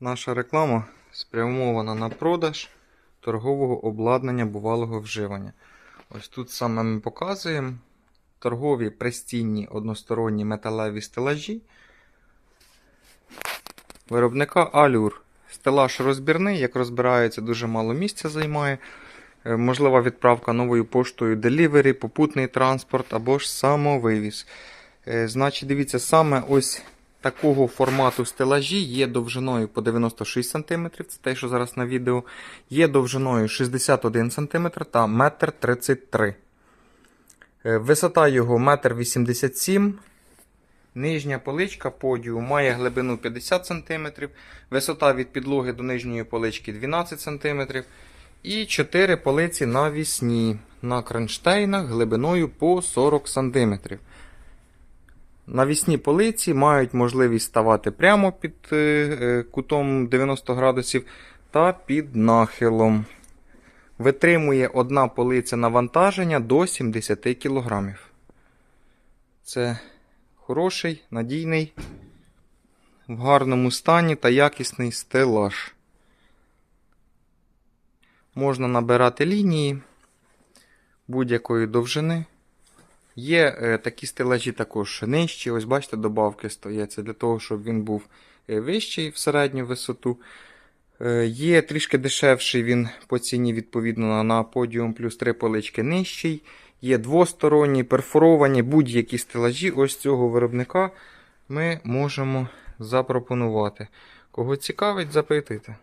Наша реклама спрямована на продаж торгового обладнання бувалого вживання. Ось тут саме ми показуємо торгові пристінні односторонні металеві стелажі виробника Алюр. Стелаж розбірний, як розбирається, дуже мало місця займає. Е, Можлива відправка новою поштою Delivery, попутний транспорт або ж самовивіз. Е, Значить, дивіться, саме ось такого формату стелажі є довжиною по 96 см, це те, що зараз на відео, є довжиною 61 см та 1,33 м. Е, Висота його 1,87 м. Нижня поличка подіуму має глибину 50 см, висота від підлоги до нижньої полички 12 см. І 4 полиці навісні на кронштейнах глибиною по 40 см. Навісні полиці мають можливість ставати прямо під е, е, кутом 90 градусів та під нахилом. Витримує одна полиця навантаження до 70 кг. Це хороший, надійний, в гарному стані та якісний стелаж. Можна набирати лінії будь-якої довжини. Є е, такі стелажі також нижчі. Ось бачите, добавки стоять. Для того, щоб він був е, вищий в середню висоту. Е, є трішки дешевший він по ціні, відповідно, на- подіум плюс три полички нижчий. Є двосторонні, перфоровані будь-які стелажі ось цього виробника ми можемо запропонувати. Кого цікавить, запитуйте.